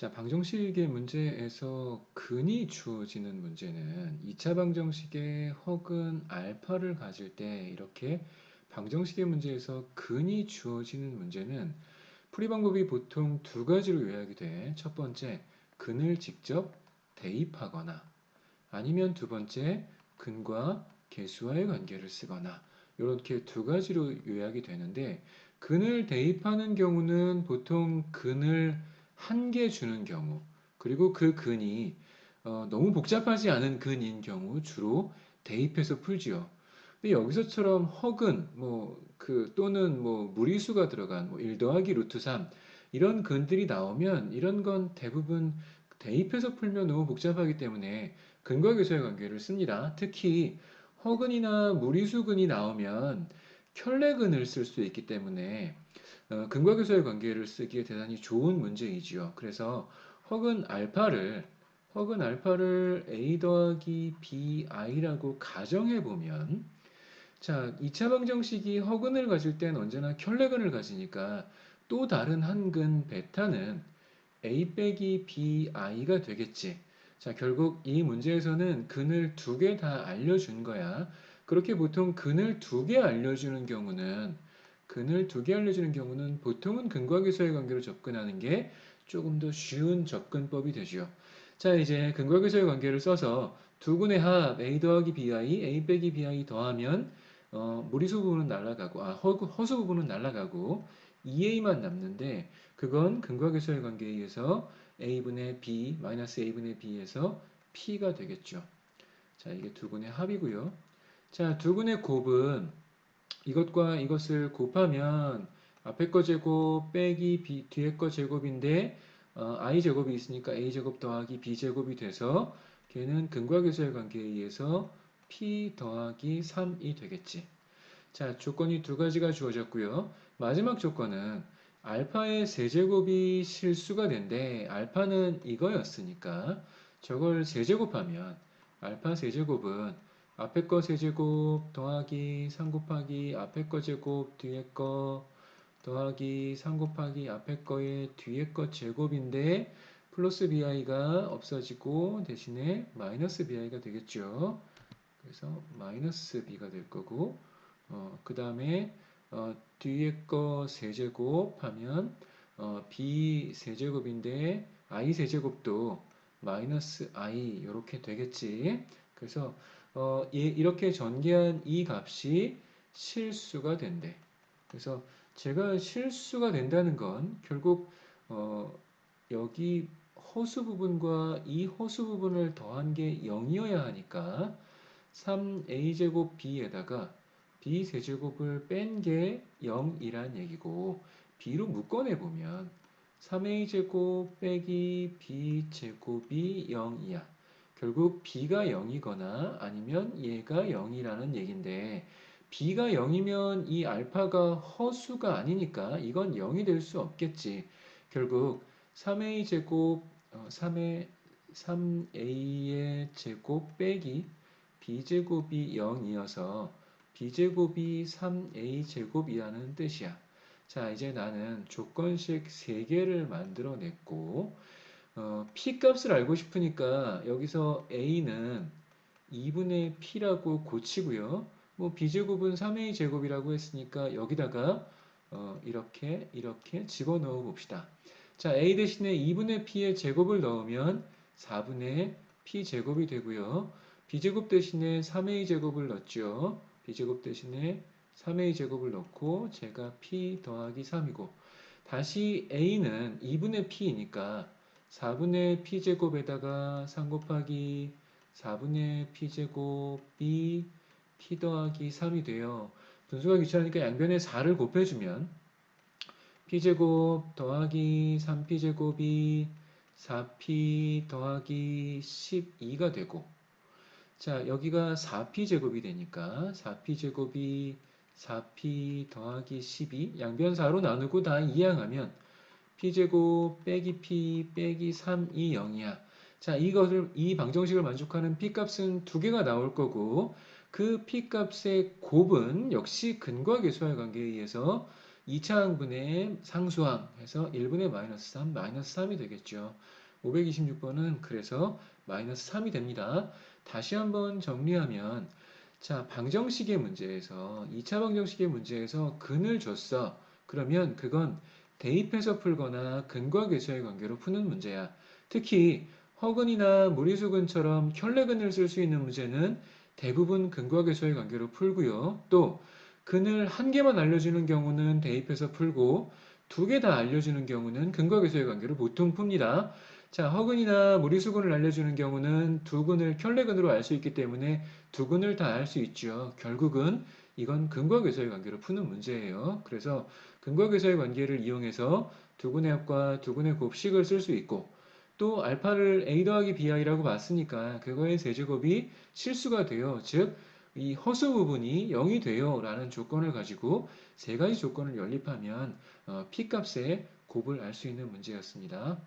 자, 방정식의 문제에서 근이 주어지는 문제는 2차 방정식의 허근 알파를 가질 때 이렇게 방정식의 문제에서 근이 주어지는 문제는 풀이 방법이 보통 두 가지로 요약이 돼. 첫 번째, 근을 직접 대입하거나 아니면 두 번째, 근과 개수와의 관계를 쓰거나 이렇게 두 가지로 요약이 되는데 근을 대입하는 경우는 보통 근을 한 개 주는 경우 그리고 그 근이 어, 너무 복잡하지 않은 근인 경우 주로 대입해서 풀지요. 근데 여기서처럼 허근 뭐 그 또는 뭐 무리수가 들어간 뭐 1 더하기 루트 3 이런 근들이 나오면 이런 건 대부분 대입해서 풀면 너무 복잡하기 때문에 근과 계수의 관계를 씁니다. 특히 허근이나 무리수근이 나오면 켤레근을 쓸 수 있기 때문에 어, 근과 계수의 관계를 쓰기에 대단히 좋은 문제이지요. 그래서 허근 알파를 허근 알파를 a 더하기 bi라고 가정해 보면 자, 2차 방정식이 허근을 가질 땐 언제나 켤레근을 가지니까 또 다른 한 근 베타는 a 빼기 bi가 되겠지. 자, 결국 이 문제에서는 근을 두 개 다 알려준 거야. 그렇게 보통 근을 두 개 알려주는 경우는 근을 두 개 알려주는 경우는 보통은 근과 계수의 관계로 접근하는 게 조금 더 쉬운 접근법이 되죠. 자, 이제 근과 계수의 관계를 써서 두 근의 합 a 더하기 bi, a 빼기 bi 더하면 어, 무리수 부분은 날아가고 아, 허, 허수 부분은 날아가고 2a만 남는데 그건 근과 계수의 관계에 의해서 a분의 b 마이너스 a분의 b에서 p가 되겠죠. 자, 이게 두 근의 합이고요. 자, 두 근의 곱은 이것과 이것을 곱하면 앞에 거 제곱 빼기 b, 뒤에 거 제곱인데 어, i 제곱이 있으니까 a 제곱 더하기 b 제곱이 돼서 걔는 근과 계수의 관계에 의해서 p 더하기 3이 되겠지. 자, 조건이 두 가지가 주어졌고요. 마지막 조건은 알파의 세제곱이 실수가 된데 알파는 이거였으니까 저걸 세제곱하면 알파 세제곱은 앞에 거 세제곱 더하기 3 곱하기 앞에 거 제곱 뒤에 거 더하기 3 곱하기 앞에 거의 뒤에 거 제곱인데 플러스 bi가 없어지고 대신에 마이너스 bi가 되겠죠. 그래서 마이너스 b가 될 거고 어, 그 다음에 어, 뒤에 거 세제곱 하면 어, b 세제곱인데 i 세제곱도 마이너스 i 이렇게 되겠지. 그래서 어, 이렇게 전개한 이 값이 실수가 된대. 그래서 제가 실수가 된다는 건 결국 어, 여기 허수 부분과 이 허수 부분을 더한 게 0이어야 하니까 3a제곱 b에다가 b 세제곱을 뺀 게 0이란 얘기고 b로 묶어내보면 3a제곱 빼기 b제곱이 0이야. 결국 b가 0이거나 아니면 얘가 0이라는 얘긴데 b가 0이면 이 알파가 허수가 아니니까 이건 0이 될 수 없겠지. 결국 3a 제곱 어, 3의 3a의 제곱 빼기 b제곱이 0이어서 b제곱이 3a 제곱이라는 뜻이야. 자, 이제 나는 조건식 3개를 만들어냈고 어, p 값을 알고 싶으니까 여기서 a는 2분의 p라고 고치고요. 뭐 b제곱은 3a 제곱이라고 했으니까 여기다가 어, 이렇게 이렇게 집어넣어 봅시다. 자, a 대신에 2분의 p의 제곱을 넣으면 4분의 p 제곱이 되고요. b제곱 대신에 3a 제곱을 넣었죠. b제곱 대신에 3a 제곱을 넣고 제가 p 더하기 3이고 다시 a는 2분의 p이니까 4분의 p제곱에다가 3 곱하기 4분의 p제곱이 p 더하기 3이 돼요. 분수가 귀찮으니까 양변에 4를 곱해주면 p제곱 더하기 3p제곱이 4p 더하기 12가 되고 자 여기가 4p제곱이 되니까 4p제곱이 4p 더하기 12 양변 4로 나누고 다 이항하면 p제곱 빼기 p 빼기 3이 0이야. 자, 이것을 이 방정식을 만족하는 p 값은 두 개가 나올 거고 그 p 값의 곱은 역시 근과 계수와의 관계에 의해서 2차 항분의 상수항 해서 1분의 마이너스 3, 마이너스 3이 되겠죠. 526번은 그래서 마이너스 3이 됩니다. 다시 한번 정리하면 자, 방정식의 문제에서 2차 방정식의 문제에서 근을 줬어. 그러면 그건 대입해서 풀거나 근과 계수의 관계로 푸는 문제야. 특히 허근이나 무리수근처럼 켤레근을 쓸 수 있는 문제는 대부분 근과 계수의 관계로 풀고요. 또 근을 한 개만 알려주는 경우는 대입해서 풀고 두 개 다 알려주는 경우는 근과 계수의 관계로 보통 풉니다. 자, 허근이나 무리수근을 알려주는 경우는 두 근을 켤레근으로 알 수 있기 때문에 두 근을 다 알 수 있죠. 결국은 이건 근과 계수의 관계로 푸는 문제예요. 그래서 근과 계수의 관계를 이용해서 두 근의 합과 두 근의 곱식을 쓸 수 있고 또 알파를 a 더하기 bi라고 봤으니까 그거의 세제곱이 실수가 돼요. 즉 이 허수 부분이 0이 돼요 라는 조건을 가지고 세 가지 조건을 연립하면 어, p 값의 곱을 알 수 있는 문제였습니다.